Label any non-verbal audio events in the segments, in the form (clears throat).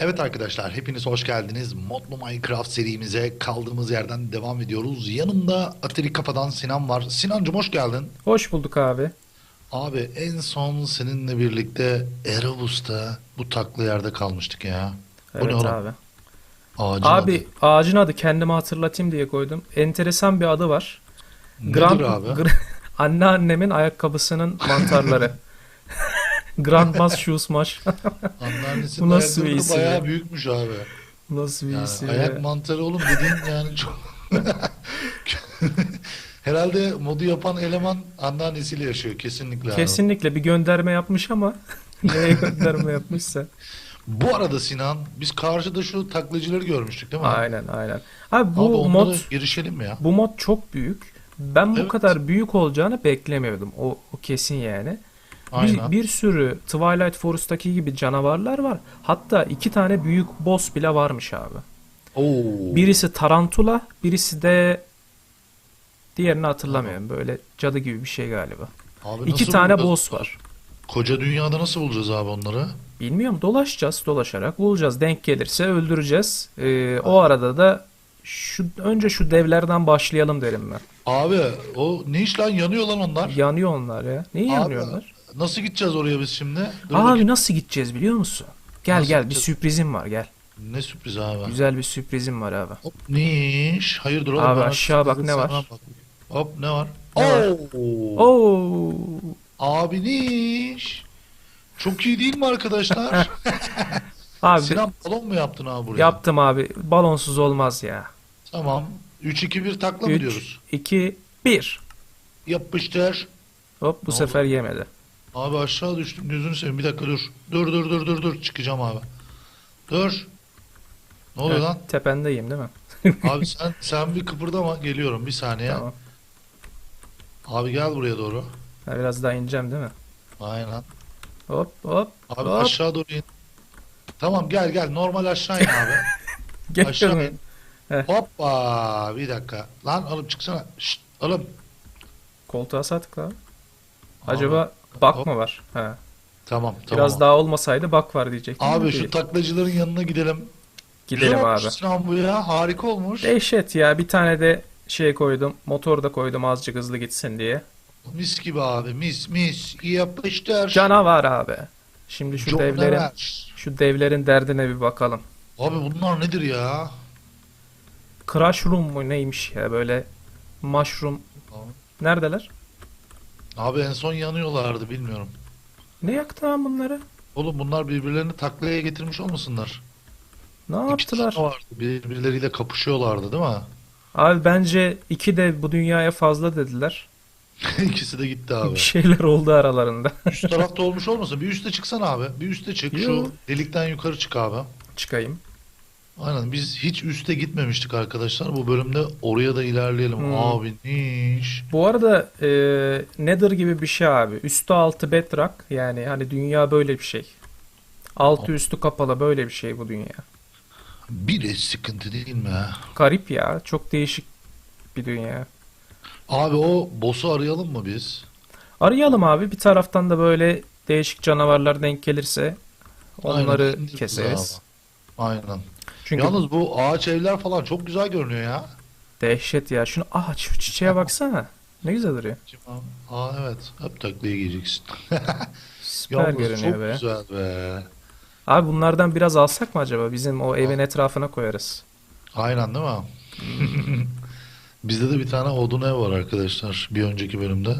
Evet arkadaşlar hepiniz hoş geldiniz. Modlu Minecraft serimize kaldığımız yerden devam ediyoruz. Yanımda Atari Kafa'dan Sinan var. Sinancım hoş geldin. Hoş bulduk abi. Abi en son seninle birlikte Erebus'ta bu taklı yerde kalmıştık ya. Bu ne Evet oğlum? abi. Ağacın Abi adı. ağacın adı kendime hatırlatayım diye koydum. Enteresan bir adı var. Nedir Grand, abi? Gr- (laughs) anneannemin ayakkabısının mantarları. (laughs) Grandma's Shoes Mash. (laughs) Anneannesinin Bu isim bayağı ya? büyükmüş abi. Nasıl bir Yani isim ayak ya? mantarı oğlum dediğin yani çok... (laughs) Herhalde modu yapan eleman anneannesiyle yaşıyor kesinlikle abi. Kesinlikle bir gönderme yapmış ama (laughs) neye gönderme yapmışsa. Bu arada Sinan biz karşıda şu taklacıları görmüştük değil mi? Aynen aynen. Abi Abi bu onlara mod girişelim mi ya? bu mod çok büyük. Ben bu Evet. kadar büyük olacağını beklemiyordum. O, o kesin yani. Aynen. Bir, bir sürü Twilight Forest'taki gibi canavarlar var. Hatta iki tane büyük boss bile varmış abi. Oo. Birisi tarantula, birisi de diğerini hatırlamıyorum. Böyle cadı gibi bir şey galiba. Abi İki tane bulacağız? boss var. Koca dünyada nasıl bulacağız abi onları? Bilmiyorum dolaşacağız, dolaşarak bulacağız. Denk gelirse öldüreceğiz. Ee, o arada da şu önce şu devlerden başlayalım derim ben. Abi o ne iş lan yanıyor lan onlar. Yanıyor onlar ya. Niye Abi, yanıyorlar? Nasıl gideceğiz oraya biz şimdi? Dur Abi bakayım. nasıl gideceğiz biliyor musun? Gel Nasıl gel bir gideceğiz? sürprizim var gel. Ne sürpriz abi. Güzel bir sürprizim var abi. Hop ne iş? Hayırdır oğlum? Abi bana aşağı bak, ne var? sevmem bak. Hop ne var? Ne var? Oo. Oo. Abi ne iş? Çok iyi değil mi arkadaşlar? (laughs) Abi Sinan balon mu yaptın abi buraya? yaptım abi. Balonsuz olmaz ya. Tamam. 3-2-1 takla mı 3 diyoruz? 2 1. Yapıştır. Hop bu Ne sefer yemedi. Abi aşağı düştüm. Gözünü seveyim. Bir dakika dur. Dur dur dur dur dur. Çıkacağım abi. Dur. Ne oluyor Heh, lan? Tependeyim değil mi? (laughs) Abi sen sen bir kıpırdama. Geliyorum bir saniye. Tamam. Abi gel buraya doğru. Ha, biraz daha ineceğim değil mi? Aynen. Hop hop Abi hop. aşağı doğru in. Tamam gel gel. Normal aşağı in abi. (laughs) Gel aşağı in. Heh. Hoppa. Bir dakika. Lan oğlum çıksana. Şşt oğlum. Koltuğa sağ tıkla. Abi, Acaba bak hop. mı var? Ha. Tamam tamam. Biraz daha olmasaydı bak var diyecektim. Abi şu değil. taklacıların yanına gidelim. Gidelim Güzel abi. olmuş Sinan bu ya. Harika olmuş. Dehşet ya bir tane de şey koydum. Motor da koydum azıcık hızlı gitsin diye. Mis gibi abi. Mis mis. Yapıştır. Canavar abi. Şimdi şu Canavar. devlerin şu devlerin derdine bir bakalım. Abi bunlar nedir ya? Crash Room mu neymiş ya böyle mushroom. Neredeler? Abi en son yanıyorlardı bilmiyorum. Ne yaktı lan bunları? Oğlum bunlar birbirlerini taklaya getirmiş olmasınlar? Ne İki yaptılar? tane vardı. Birbirleriyle kapışıyorlardı değil mi? Abi bence iki de bu dünyaya fazla dediler. (laughs) İkisi de gitti abi. Bir şeyler oldu aralarında. (laughs) Üst tarafta olmuş olmasın? Bir üste çıksana abi. Bir üste çık. Yo. Şu delikten yukarı çık abi. Çıkayım. Aynen biz hiç üste gitmemiştik arkadaşlar. Bu bölümde oraya da ilerleyelim. Hmm. Abi niş. Bu arada e, Nether gibi bir şey abi. Üstü altı bedrock yani hani dünya böyle bir şey. Altı üstü kapalı böyle bir şey bu dünya. Bir de sıkıntı değil mi? Garip ya. Çok değişik bir dünya. Abi o boss'u arayalım mı biz? Arayalım abi. Bir taraftan da böyle değişik canavarlar denk gelirse onları Aynen, keseriz. Aynen. Çünkü Yalnız bu ağaç evler falan çok güzel görünüyor ya. dehşet ya. Şunu ah şu çiçeğe baksana. Ne güzel duruyor. Aa evet. Hep taklaya giyeceksin. (laughs) Süper Yalnız görünüyor çok be. güzel be. Abi bunlardan biraz alsak mı acaba? Bizim o evin etrafına koyarız. Aynen değil mi? (laughs) Bizde de bir tane odun ev var arkadaşlar bir önceki bölümde.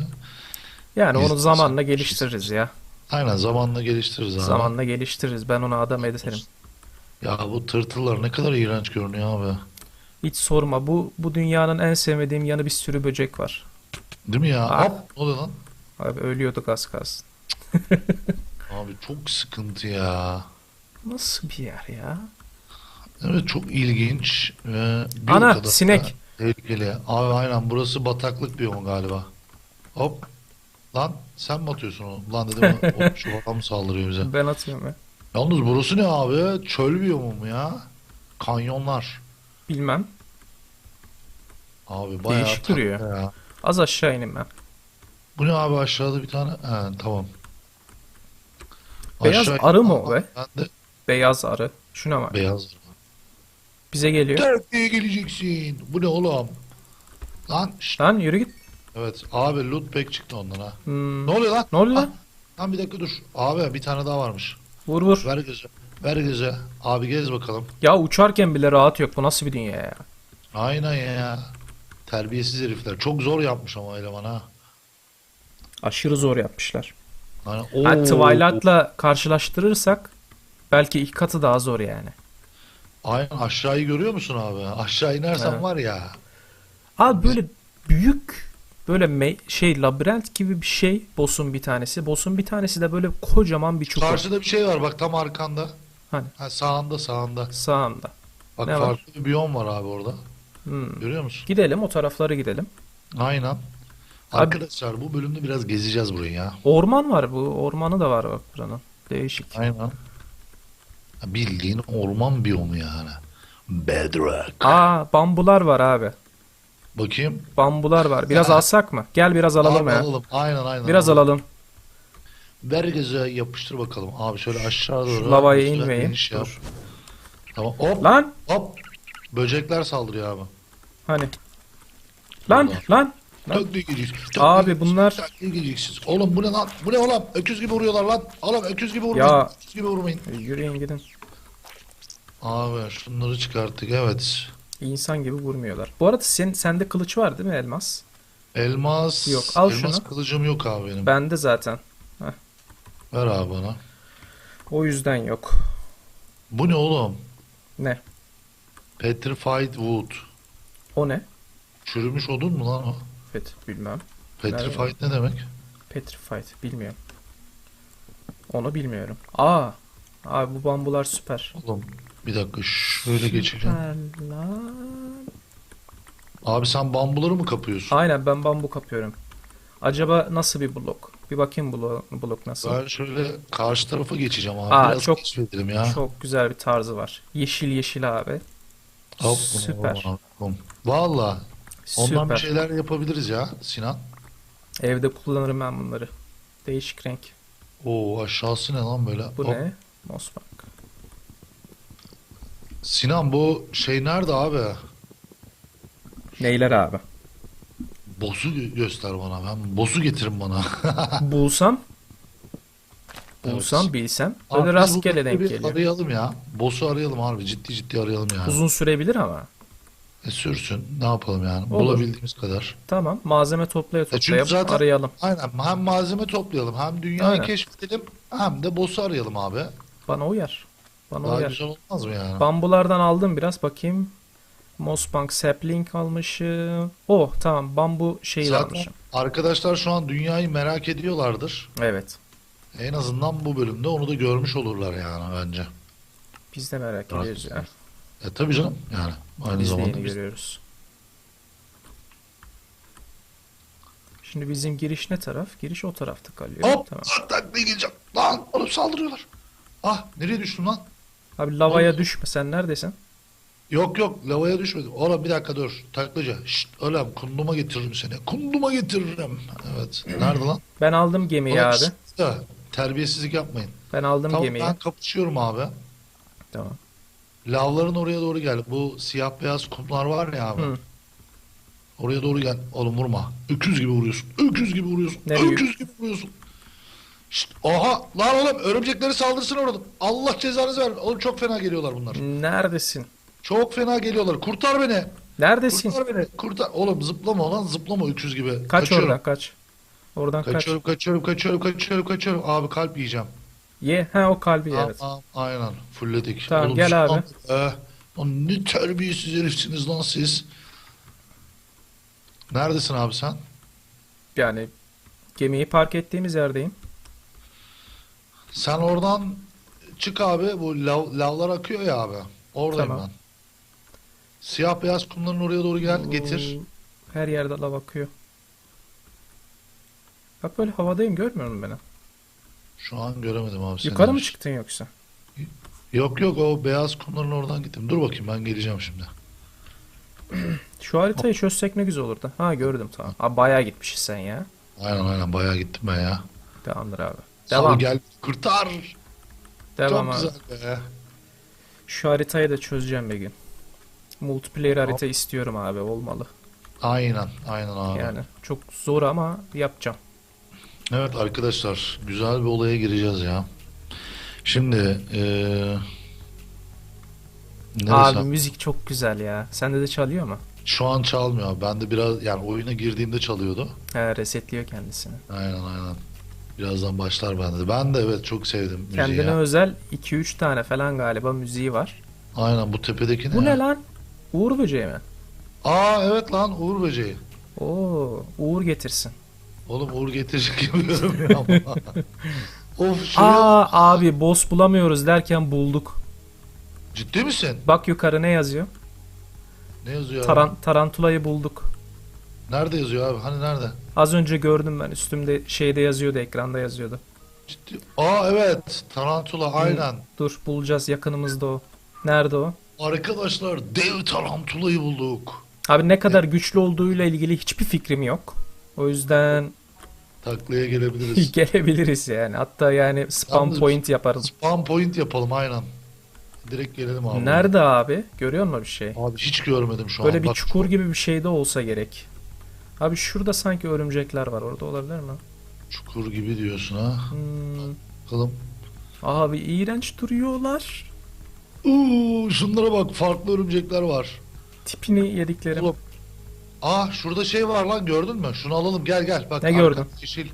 Yani onu zamanla geliştiririz ya. Aynen zamanla geliştiririz abi. Zamanla geliştiririz. Ben onu adam ederim. Ya bu tırtıllar ne kadar iğrenç görünüyor abi. Hiç sorma. Bu bu dünyanın en sevmediğim yanı bir sürü böcek var. Değil mi ya? Ah. Hop ne oluyor lan? Abi ölüyorduk az kalsın. (laughs) (laughs) Abi çok sıkıntı ya. Nasıl bir yer ya? Evet çok ilginç ve bir o Ana kadar da sinek. tehlikeli. Abi aynen burası bataklık biyomu galiba. Hop. Lan sen mi atıyorsun onu? Lan dedim (laughs) o şu adam mı saldırıyor bize? Ben atıyorum ya. Yalnız burası ne abi? Çöl biyomu mu ya? Kanyonlar. Bilmem. Abi bayağı Değişik tatlı duruyor. ya. Az aşağı ineyim ben. Bu ne abi aşağıda bir tane? He tamam. Beyaz Aşağı- arı mı o be? Ben de Beyaz arı. Şuna bak. Beyaz. Bize geliyor. Terbiye geleceksin. Bu ne oğlum? Lan şşt. Lan yürü git. Evet abi loot pack çıktı ondan ha. Hmm. Ne oluyor lan? Ne oluyor Ah, lan? Lan bir dakika dur. Abi bir tane daha varmış. Vur vur. Ver gözü. Ver gözü. Abi gez bakalım. Ya uçarken bile rahat yok. Bu nasıl bir dünya ya? Aynen ya. Terbiyesiz herifler. Çok zor yapmış ama eleman ha. Aşırı zor yapmışlar. Aynen. Ha, Oo. Twilight'la karşılaştırırsak belki iki katı daha zor yani. Aynen aşağıyı görüyor musun abi? Aşağı inersen Evet. var ya. Abi böyle büyük böyle şey labirent gibi bir şey boss'un bir tanesi. Boss'un bir tanesi de böyle kocaman bir çukur. Karşıda bir şey var bak tam arkanda. Hani? Ha, sağında sağında. Sağında. Bak Ne var? farklı bir biyom var abi orada. Hmm. Görüyor musun? Gidelim o taraflara gidelim. Aynen. Abi- Arkadaşlar bu bölümde biraz gezeceğiz burayı ya. Orman var bu. Ormanı da var bak buranın. Değişik. Aynen. Bildiğin orman biyomu yani. Bedrock. Aa bambular var abi. Bakayım. Bambular var. Biraz Ya. alsak mı? Gel biraz alalım Abi ya. alalım. Aynen aynen. Biraz alalım. Ver göze yapıştır bakalım. Abi şöyle aşağı doğru. Şu lavaya inmeyin. iniş yap. Dur. Tamam. Hop Lan hop. Böcekler saldırıyor abi. hani. Lan lan. Lan. Çok gideceksiniz. çok Abi bunlar- çok gideceksiniz. Oğlum bu ne lan? Bu ne oğlum? Öküz gibi vuruyorlar lan. Oğlum öküz gibi vurmayın. Ya. Öküz gibi vurmayın. Yürüyün gidin. Abi şunları çıkarttık evet. İnsan gibi vurmuyorlar. Bu arada sen, sende kılıç var değil mi elmas? Elmas. Yok, al elmas şunu. kılıcım yok abi benim. Bende zaten. Ver abi bana. O yüzden yok. Bu ne oğlum? Ne? Petrified wood. O ne? Çürümüş odun mu lan o? Evet bilmem. Petrified ne demek? Petrified bilmiyorum. Onu bilmiyorum. Aa. Abi bu bambular süper. Oğlum bir dakika şöyle geçeceğim. Abi sen bambuları mı kapıyorsun? Aynen ben bambu kapıyorum. Acaba nasıl bir blok? Bir bakayım blok, blok nasıl. Ben şöyle karşı tarafa geçeceğim abi. Aa, Biraz çok- keşfedelim ya. Çok güzel bir tarzı var. Yeşil yeşil abi. Hop, Süper. Valla. Ondan bir şeyler yapabiliriz ya Sinan. Evde kullanırım ben bunları. Değişik renk. Oo aşağısı ne lan böyle? Bu Hop. ne? Mosbank. Sinan bu şey nerede abi? Neyler abi? Boss'u gö- göster bana. Ben boss'u getirin bana. (laughs) Bulsam, Evet. bulsam, bilsem. Abi Böyle biz bu rastgele denk bir geliyor. Arayalım ya. Boss'u arayalım abi. Ciddi ciddi arayalım yani. Uzun sürebilir ama. E, sürsün. Ne yapalım yani? Olur. Bulabildiğimiz kadar. Tamam. Malzeme toplaya E çünkü toplaya zaten- arayalım. Aynen. Hem malzeme toplayalım. Hem dünyayı Aynen. keşfedelim. Hem de boss'u arayalım abi. Bana uyar. Bana Daha uyar. güzel olmaz mı yani? Bambulardan aldım biraz bakayım. Mossbank sapling almışım. Oh tamam bambu şeyi Zaten almışım. arkadaşlar şu an dünyayı merak ediyorlardır. Evet. En azından bu bölümde onu da görmüş olurlar yani bence. Biz de merak Rahat ediyoruz ya. E tabii canım yani. Aynı Biz zamanda biz görüyoruz. Şimdi bizim giriş ne taraf? Giriş o tarafta kalıyor. Hop! Tamam. Lan taklaya geleceğim. Lan oğlum saldırıyorlar. Ah nereye düştüm lan? Abi lavaya Oğlum. düşme. Sen neredesin? Yok yok lavaya düşmedim. Oğlum bir dakika dur. Taklacı. Şşt öyle kunduma getiririm seni. Kunduma getiririm. Evet. Nerede lan? Ben aldım gemiyi Oğlum, abi. şşt Terbiyesizlik yapmayın. Ben aldım Tamam gemiyi. ben kapışıyorum abi. Tamam. Lavların oraya doğru gel. Bu siyah beyaz kumlar var ya abi. Hı. Oraya doğru gel. Oğlum vurma. Öküz gibi vuruyorsun. Öküz gibi vuruyorsun. Nereye? Öküz gibi vuruyorsun. Şşt, oha lan oğlum örümcekleri saldırsın orada. Allah cezanızı ver. Oğlum çok fena geliyorlar bunlar. Neredesin? Çok fena geliyorlar. Kurtar beni. Neredesin? Kurtar beni. Kurtar. Oğlum zıplama lan zıplama öküz gibi. Kaç Kaçıyorum. oradan kaç. Oradan kaç. Kaçıyorum, kaçıyorum, kaçıyorum, kaçıyorum, kaçıyorum. Abi kalp yiyeceğim. Ye. Ha o kalbi ye, evet. Tamam, aynen. Fullledik. Tamam, Oğlum, gel abi. an- lan ne terbiyesiz herifsiniz lan siz. Neredesin abi sen? Yani gemiyi park ettiğimiz yerdeyim. Sen oradan çık abi. Bu lav, lavlar akıyor ya abi. Oradayım Tamam. ben. Siyah beyaz kumların oraya doğru gel. Getir. Oo, Her yerde lav akıyor. Bak böyle havadayım görmüyor musun beni? Şu an göremedim abi seni. Yukarı mı çıktın yoksa? Yok yok o beyaz kumların oradan gittim. Dur bakayım ben geleceğim şimdi. (clears throat) Şu haritayı çözsek ne güzel olurdu. Ha gördüm tamam. Abi bayağı gitmişsin sen ya. Aynen aynen bayağı gittim ben ya. Tamamdır abi. Devam. Devam. gel kurtar. Devam Çok abi. güzel be. Şu haritayı da çözeceğim bir gün. Multiplayer harita istiyorum abi olmalı. Aynen, aynen abi. Yani çok zor ama yapacağım. Evet arkadaşlar, güzel bir olaya gireceğiz ya. Şimdi, eee neresi? Abi müzik çok güzel ya. Sende de çalıyor mu? Şu an çalmıyor. Ben de biraz, yani oyuna girdiğimde çalıyordu. He resetliyor kendisini. Aynen aynen. Birazdan başlar bende de. Ben de evet çok sevdim müziği Kendine ya. özel 2-3 tane falan galiba müziği var. Aynen bu tepedeki ne? Bu ya? ne lan? Uğur böceği mi? Aa evet lan Uğur Böceği. Oo, Uğur getirsin. Oğlum Uğur getirecek gibi görünmüyor ama. of şuraya Aa abi boss bulamıyoruz derken bulduk. ciddi misin? Bak yukarı ne yazıyor? Ne yazıyor abi? Taran tarantulayı bulduk. Nerede yazıyor abi? Hani nerede? Az önce gördüm ben üstümde şeyde yazıyordu ekranda yazıyordu. Ciddi. Aa evet tarantula aynen. Dur bulacağız yakınımızda o. Nerede o? Arkadaşlar dev tarantulayı bulduk. Abi ne kadar güçlü olduğuyla ilgili hiçbir fikrim yok. O yüzden Taklaya gelebiliriz. (laughs) gelebiliriz yani. Hatta yani spam Yalnız- point yaparız. Spam point yapalım aynen. Direkt gelelim abi. Nerede abi? Görüyor musun bir şey? Abi hiç görmedim şu Böyle an. bir Bak, çukur gibi bir şey de olsa gerek. Abi şurada sanki örümcekler var. Orada olabilir mi? Çukur gibi diyorsun ha. Hmm. Bakalım. Abi iğrenç duruyorlar. Uuu şunlara bak farklı örümcekler var. Tipini yediklerim. Oğlum. Aa şurada şey var lan gördün mü? Şunu alalım gel gel. Bak Ne gördün? Yeşil.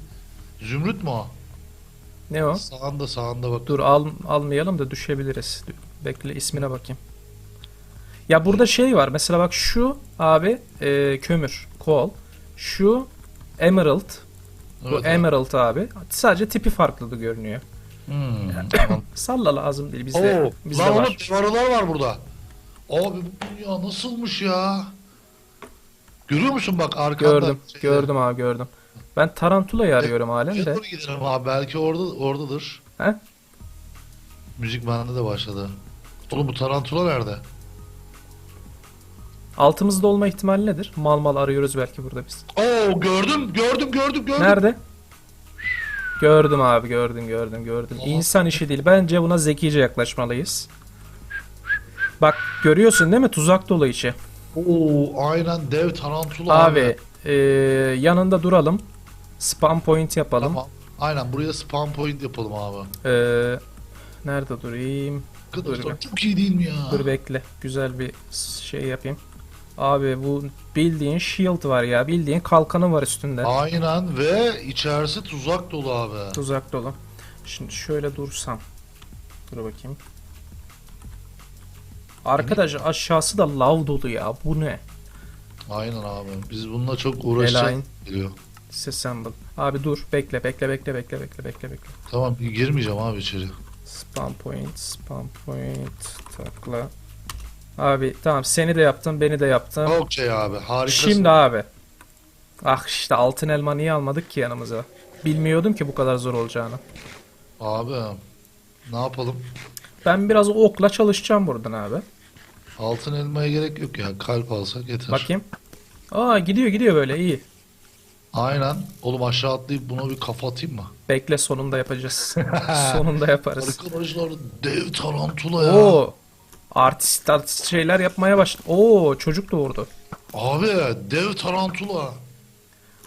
Zümrüt mü o? Ne o? Sağında sağında bak. Dur al, almayalım da düşebiliriz. Bekle ismine bakayım. Ya burada şey var. Mesela bak şu abi e, kömür, kol. Şu emerald. Bu Evet, emerald abi. Sadece tipi farklı görünüyor. Hmm, tamam. (coughs) Salla lazım değil bizde. Oo, bizde lan var. oğlum dev arılar var burada. Abi bu dünya nasılmış ya? Görüyor musun bak arkanda? Gördüm. şeyde. Gördüm abi gördüm. Ben tarantulayı arıyorum halen de. doğru gidelim abi belki orada oradadır. He? Müzik bende de başladı. Oğlum bu tarantula nerede? Altımızda olma ihtimali nedir? Mal mal arıyoruz belki burada biz. Oo gördüm gördüm gördüm gördüm. Nerede? Gördüm abi gördüm gördüm gördüm. İnsan işi değil. Bence buna zekice yaklaşmalıyız. Bak görüyorsun değil mi? Tuzak dolu içi. Oo aynen dev tarantula Abi e, yanında duralım. Spam point yapalım. Tamam. Aynen buraya spam point yapalım abi. E, nerede durayım? Arkadaşlar Dur çok iyi değil mi ya? Dur bekle. Güzel bir şey yapayım. Abi bu bildiğin shield var ya. Bildiğin kalkanı var üstünde. Aynen ve içerisi tuzak dolu abi. Tuzak dolu. Şimdi şöyle dursam. Dur bakayım. Arkadaş aşağısı da lav dolu ya. Bu ne? Aynen abi. Biz bununla çok uğraşacağız. Geliyor. Disassemble. Abi dur. Bekle bekle bekle bekle bekle bekle bekle. Tamam girmeyeceğim abi içeri. Spam point, spam point, takla. Abi tamam seni de yaptım, beni de yaptım. Çok şey abi harikasın. Şimdi abi. Ah işte altın elma niye almadık ki yanımıza? Bilmiyordum ki bu kadar zor olacağını. Abi ne yapalım? Ben biraz okla çalışacağım buradan abi. Altın elmaya gerek yok ya. Kalp alsak yeter. Bakayım. Aa gidiyor gidiyor böyle iyi. Aynen. Oğlum aşağı atlayıp buna bir kafa atayım mı? Bekle sonunda yapacağız. (laughs) sonunda yaparız. Arkadaşlar dev tarantula ya. Oo. Artist artist şeyler yapmaya başladı. Oo çocuk doğurdu. Abi dev tarantula.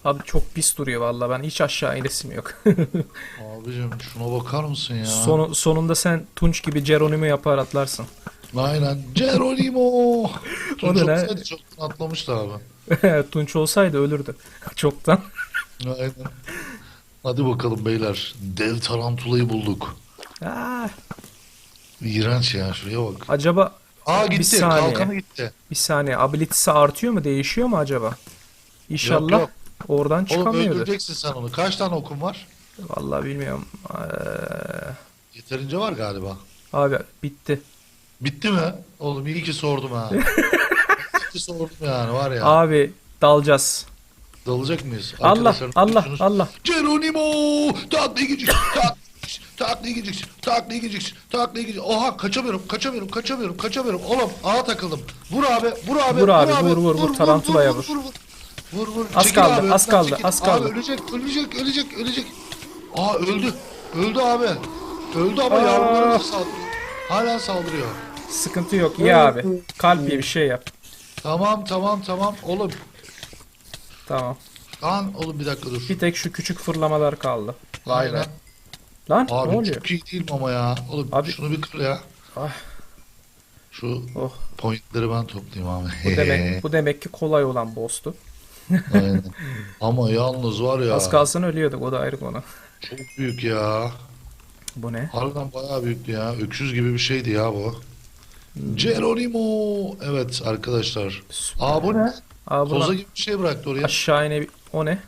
Abi çok pis duruyor valla ben hiç aşağı inesim yok. (laughs) Abicim şuna bakar mısın ya? Sonu, sonunda sen Tunç gibi Geronimo yapar atlarsın. Aynen. Geronimo. (laughs) O Tunç da ne? olsaydı çoktan atlamıştı abi. Tunç olsaydı ölürdü. (laughs) Çoktan. Aynen. Hadi bakalım beyler. Dev tarantulayı bulduk. Aa, İğrenç ya şuraya bak. acaba Aa Bir gitti. saniye. Kalkanı gitti. bir saniye ability'si artıyor mu değişiyor mu acaba? İnşallah Yok, yok. oradan Oğlum çıkamıyordur. öldüreceksin sen onu. Kaç tane okun var? Vallahi bilmiyorum. Ee, Yeterince var galiba. abi bitti. Bitti mi? Oğlum iyi ki sordum ha. (laughs) iyi ki sordum yani var ya. Abi dalacağız. Dalacak mıyız? Allah Allah Allah. Geronimo! Taklaya gideceksin. tak- Taklaya gideceksin. Taklaya gideceksin. Taklaya gideceksin. Oha kaçamıyorum. Kaçamıyorum. Kaçamıyorum. Kaçamıyorum. Oğlum ağa takıldım. Vur abi. Vur abi. Vur abi, vur, vur, vur. Tarantulaya vur. Vur vur. Vur vur. Az Çekil kaldı, abi, az önden kaldı, çekil. az kaldı. Abi ölecek. Ölecek. Ölecek. Ölecek. Aa öldü. Öldü abi. Öldü ama Aa. yavrularına saldırıyor. Hala saldırıyor. Sıkıntı yok. İyi abi. Kalp ye bir şey yap. Tamam tamam tamam. Oğlum. Tamam. Lan oğlum bir dakika dur. Bir tek şu küçük fırlamalar kaldı. Vay be. Aynen. Lan Abi ne oluyor? çok iyi değil mi ama ya? Oğlum Abi- şunu bir kır ya. Ah. Şu Oh. pointleri ben toplayayım abi. Bu demek (laughs) bu demek ki kolay olan boss'tu. Aynen. (laughs) Ama yalnız var ya. Az kalsın ölüyorduk o da ayrı konu. Çok büyük ya. Bu ne? Harbiden bayağı büyüktü ya. Öküz gibi bir şeydi ya bu. Hmm. Geronimo. Evet arkadaşlar. Aa bu ne? Aa Koza buna gibi bir şey bıraktı oraya. aşağı ine o ne?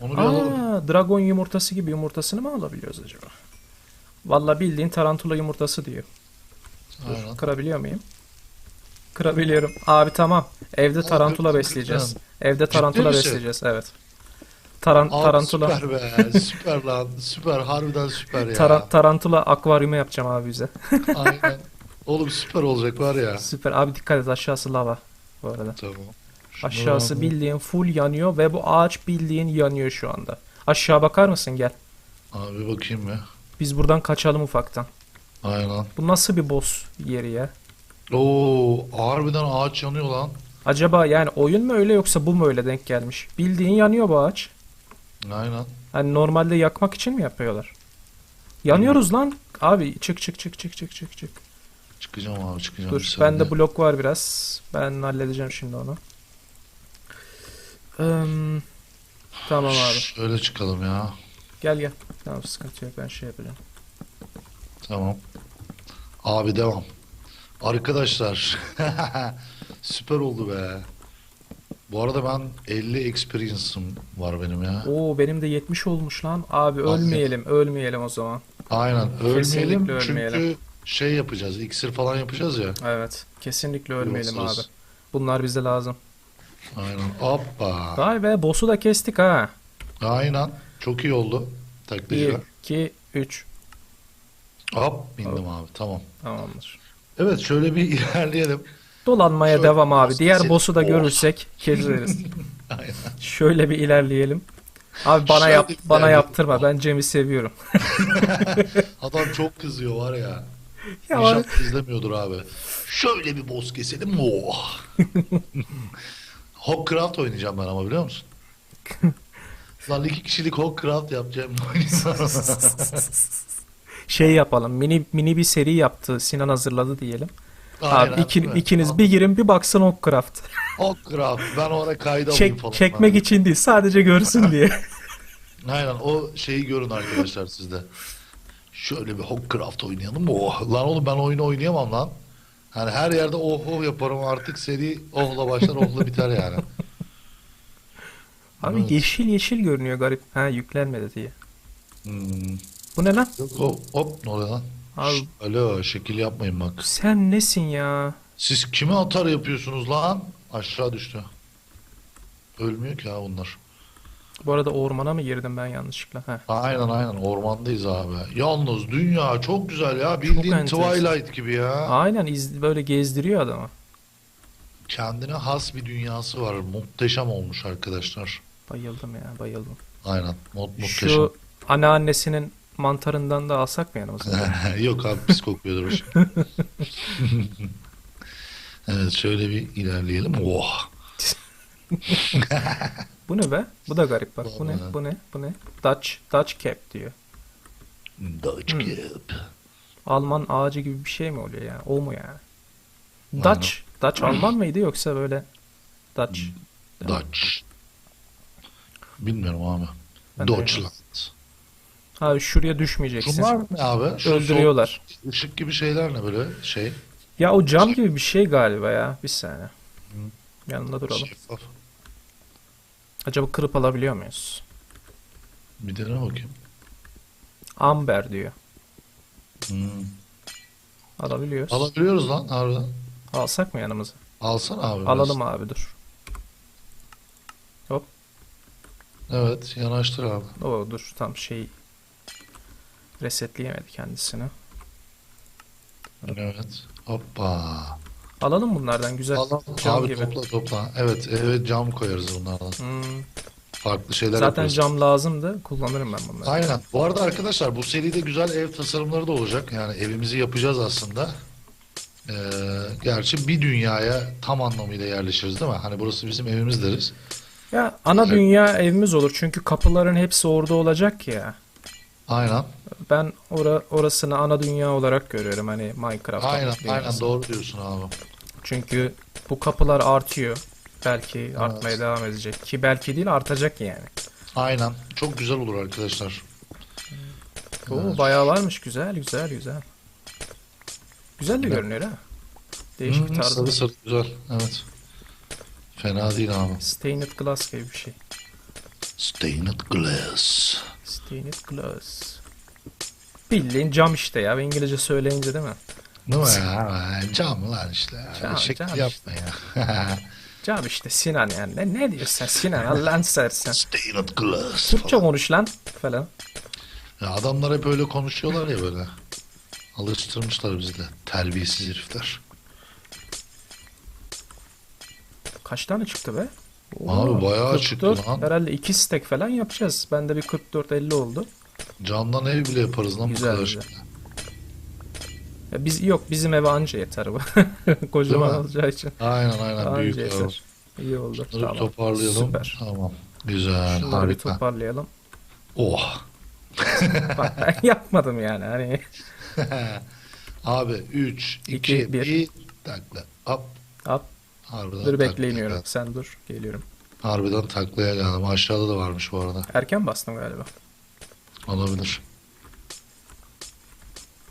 Onu bir alalım. Aa, dragon yumurtası gibi yumurtasını mı alabiliyoruz acaba? Valla bildiğin tarantula yumurtası diyor. Dur, Aynen. kırabiliyor muyum? Kırabiliyorum. Abi tamam. Evde tarantula kırdım, besleyeceğiz. kırdım. Evde tarantula misin? besleyeceğiz. Evet. Taran Abi tarantula süper be. (laughs) Süper lan. Süper. Harbiden süper ya. tara- tarantula akvaryumu yapacağım abi bize. Aynen. Oğlum süper olacak var ya. Süper. Abi dikkat et aşağısı lava bu arada. Tamam. Aşağısı bildiğin full yanıyor ve bu ağaç bildiğin yanıyor şu anda. Aşağı bakar mısın gel. Abi bakayım mı? Biz buradan kaçalım ufaktan. Aynen. Bu nasıl bir boss yeri ya? Oo, harbiden ağaç yanıyor lan. Acaba yani oyun mu öyle yoksa bu mu öyle denk gelmiş? Bildiğin yanıyor bu ağaç. Aynen. Hani normalde yakmak için mi yapıyorlar? Yanıyoruz lan. Abi çık çık çık çık çık çık çık. Çıkacağım abi çıkacağım. Dur bende blok var biraz. Ben halledeceğim şimdi onu. Eee, tamam abi. Şöyle çıkalım ya. Gel gel. Tamam sıkıntı yok ben şey yapacağım. Tamam. Abi devam. Arkadaşlar. (laughs) Süper oldu be. Bu arada ben 50 experience'ım var benim ya. Oo benim de 70 olmuş lan. Abi ölmeyelim ölmeyelim o zaman. Aynen. Ölmeyelim Kesinlikle çünkü ölmeyelim. şey yapacağız. iksir falan yapacağız ya. Evet kesinlikle ölmeyelim abi. Yolsuz. Bunlar bize lazım. Aynen. Hoppa. Vay be boss'u da kestik ha. Aynen. Çok iyi oldu. 1, Taklitçiler. 2, 3. Hop bindim abi. Tamam. Tamamdır. Evet şöyle bir (laughs) ilerleyelim. Dolanmaya Şöyle devam abi. boss Diğer boss'u da Oh. görürsek keseriz. (laughs) Aynen. Şöyle bir ilerleyelim. Abi bana Şöyle yap bana ilerleyelim. yaptırma. Ben Cem'i seviyorum. (laughs) Adam çok kızıyor var ya. Ya İnşallah izlemiyordur abi. Şöyle bir boss keselim? Oh. Hawkcraft oynayacağım ben ama biliyor musun? (laughs) Lan iki kişilik Hawkcraft yapacağım. (laughs) şey yapalım. Mini mini bir seri yaptı. Sinan hazırladı diyelim. Aynen, abi iki- ikiniz bir girin bir baksın Okcraft. Hawkcraft. Ben oraya kayda Çek, falan. çekmek abi. için değil sadece görsün diye. (laughs) Aynen o şeyi görün arkadaşlar sizde. Şöyle bir Hawkcraft oynayalım mı? Oh. Lan oğlum ben oyunu oynayamam lan. Hani her yerde oh oh yaparım artık seri ohla başlar ohla biter yani. Abi Evet. yeşil yeşil görünüyor garip. Ha yüklenmedi diye. Hmm. Bu ne lan? Yok, hop, hop ne oluyor lan? Abi Şşt, alo şekil yapmayın bak. sen nesin ya? Siz kime atar yapıyorsunuz lan? Aşağı düştü. Ölmüyor ki ha bunlar. Bu arada ormana mı girdim ben yanlışlıkla? Ha. Aynen aynen ormandayız abi. Yalnız dünya çok güzel ya. Bildiğin enteresan. Twilight gibi ya. Aynen iz, böyle gezdiriyor adamı. Kendine has bir dünyası var. Muhteşem olmuş arkadaşlar. Bayıldım ya bayıldım. Aynen. Mu- muhteşem. Şu anneannesinin mantarından da alsak mı yanımıza? (laughs) Yok abi pis kokuyordur o şey. (laughs) evet şöyle bir ilerleyelim. Oh. (laughs) Bu ne be? Bu da garip bak. Bu ne? Bu ne? Bu ne? Dutch Dutch cap diyor. Dutch Hmm. Cap. Alman ağacı gibi bir şey mi oluyor yani? O mu yani? Aynen. Dutch Dutch Alman mıydı yoksa böyle Dutch? Dutch. Bilmiyorum abi. Deutschland. Abi şuraya düşmeyeceksin. Şunlar ne abi? Şu Öldürüyorlar. sol ışık gibi şeyler ne böyle şey? Ya o cam gibi bir şey galiba ya. Bir saniye. Yanında duralım. Şeffaf. Acaba kırıp alabiliyor muyuz? Bir dene bakayım. Amber diyor. Hmm. Alabiliyoruz. Alabiliyoruz lan harbiden. Alsak mı yanımıza? Alsana abi. biraz. Alalım abi dur. Evet yanaştır abi. Oo dur tam şey resetleyemedi kendisini. Evet. Hoppa. Alalım bunlardan güzel. Alalım. Cam abi gibi. topla topla. Evet evet cam koyarız bunlardan. Hmm, Farklı şeyler Zaten yaparız. cam lazımdı. Kullanırım ben bunları. Aynen. Bu arada arkadaşlar bu seride güzel ev tasarımları da olacak. Yani evimizi yapacağız aslında. Ee, gerçi bir dünyaya tam anlamıyla yerleşiriz değil mi? Hani burası bizim evimiz deriz. Ya ana Evet. dünya evimiz olur çünkü kapıların hepsi orada olacak ya. Aynen. Ben ora, orasını ana dünya olarak görüyorum hani Minecraft Aynen, aynen doğru diyorsun abi. Çünkü bu kapılar artıyor. Belki artmaya devam edecek. Ki belki değil artacak yani. Aynen. Çok güzel olur arkadaşlar. Oo, bayağı varmış. Güzel güzel güzel. Güzel de Evet. görünüyor ha. Değişik bir Hmm, tarzı. sarı sarı güzel. Evet. Fena değil abi. Stained glass gibi bir şey. Stained glass. Stained glass. Bildiğin cam işte ya. İngilizce söyleyince değil mi? Değil mi ya? Cam lan işte. Cam, Şekil cam yapma ya. (laughs) Cam işte Sinan yani. Ne, ne diyorsun Sinan Allah'ını seversen. Stained glass. Türkçe falan. konuş lan falan. Ya adamlar hep öyle konuşuyorlar ya böyle. Alıştırmışlar bizi de. Terbiyesiz herifler. Kaç tane çıktı be? Abi bayağı 44, çıktı lan. Herhalde 2 stack falan yapacağız. Bende bir 44-50 oldu. Camdan ev bile yaparız lan bu Güzel, kadar. güzel. Ya biz yok bizim eve anca yeter bu. (laughs) Kocaman Değil mi? olacağı için. Aynen aynen büyük Anca ya. yeter. İyi oldu. Bunları Tamam. toparlayalım. Süper. Tamam. Güzel. Şunları bir harika. toparlayalım. Oh. (laughs) Bak ben (laughs) yapmadım yani. Hani Abi 3, İki, 2, bir. 1. Takla. Hop. At. Harbiden dur taklaya geldim. Sen dur. Geliyorum. Harbiden taklaya geldim. Aşağıda da varmış bu arada. Erken bastım galiba. Olabilir.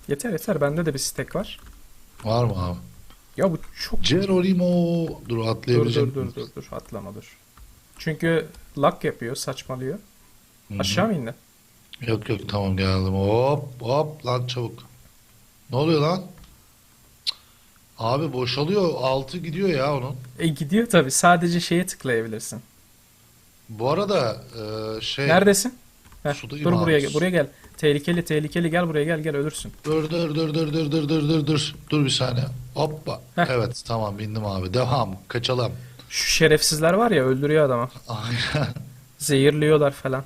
Yeter yeter. Bende de bir stack var. Var mı abi? Ya bu çok... Geronimo. Dur Dur atlayabileceğim. dur dur dur dur. Atlama dur. Çünkü lag yapıyor. Saçmalıyor. Hı hı. Aşağı mı indi? Yok yok tamam geldim. Hop hop lan çabuk. Ne oluyor lan? Cık. Abi boşalıyor. Altı gidiyor ya onun. E gidiyor tabii. Sadece şeye tıklayabilirsin. Bu arada e, şey Neredesin? Heh, Sudayım dur abi. buraya gel. Buraya gel. Tehlikeli tehlikeli gel buraya gel gel ölürsün. dur dur dur dur dur dur dur dur dur dur bir saniye. Hoppa. Heh. Evet tamam bindim abi. Devam. Kaçalım. Şu şerefsizler var ya öldürüyor adamı. Aynen. (laughs) Zehirliyorlar falan.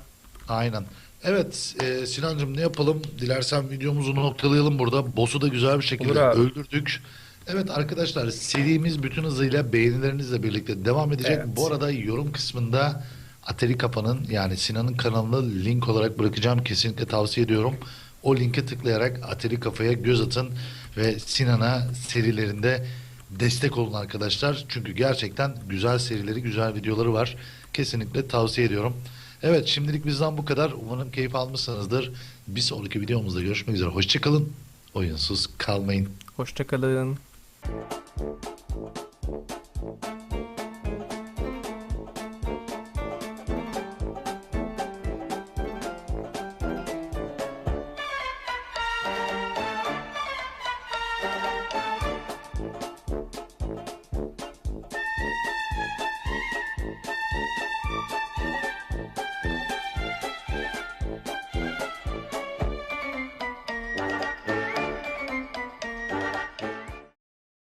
Aynen. Evet e, Sinancığım ne yapalım? Dilersen videomuzu noktalayalım burada. Boss'u da güzel bir şekilde öldürdük. Evet arkadaşlar serimiz bütün hızıyla beğenilerinizle birlikte devam edecek. Evet. Bu arada yorum kısmında Atari Kafa'nın yani Sinan'ın kanalını link olarak bırakacağım. Kesinlikle tavsiye ediyorum. O linke tıklayarak Atari Kafa'ya göz atın ve Sinan'a serilerinde destek olun arkadaşlar. Çünkü gerçekten güzel serileri, güzel videoları var. Kesinlikle tavsiye ediyorum. Evet şimdilik bizden bu kadar. Umarım keyif almışsınızdır. Bir sonraki videomuzda görüşmek üzere. Hoşçakalın. Oyunsuz kalmayın. Hoşçakalın.